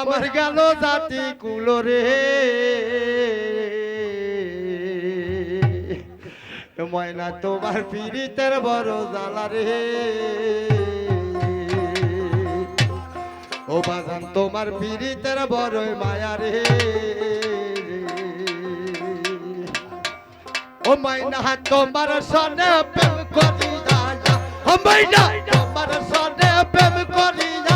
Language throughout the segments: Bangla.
আমার গেল জাতি কুলরে ময়না তোমার পীড়িতের বড় জ্বালা রে। ও বাজান তোমার পীড়িতের বড় মায়া রে। ও মাইনা তোমার সনে প্রেম করি যা। ও মাইনা তোমার সনে প্রেম করি যা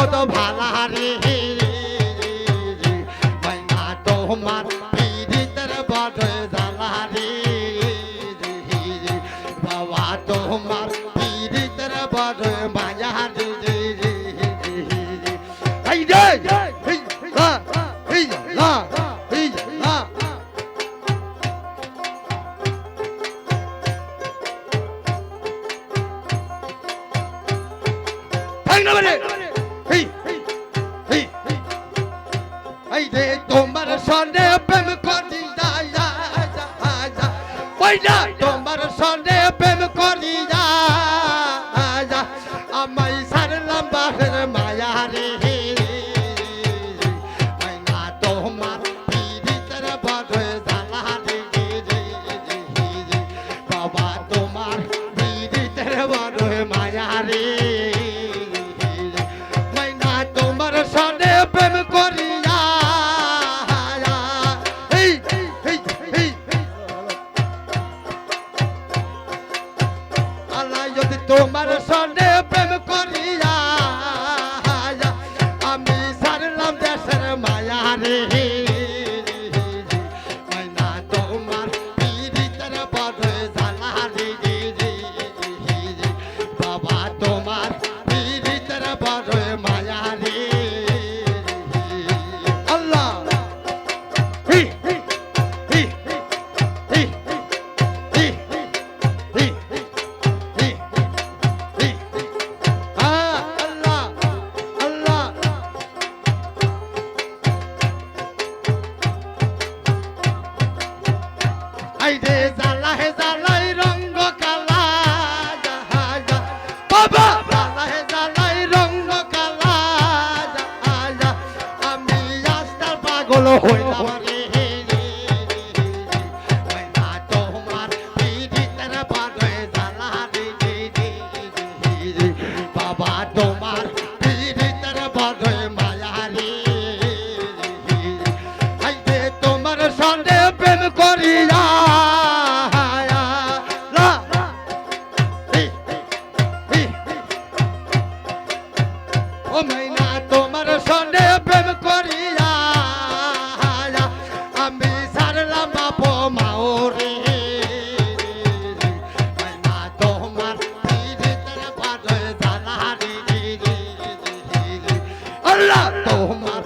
জগত ভালা রে মাইনা তোমার পীড়িতের বড় জালা রে বাবা তোমার পীড়িতের বড় মায়া রে দে তোমার সনে প্রেম করি যায় যায় যায় যায় তোমার সনে প্রেম করি যায় প্রেম আমার habla, toma.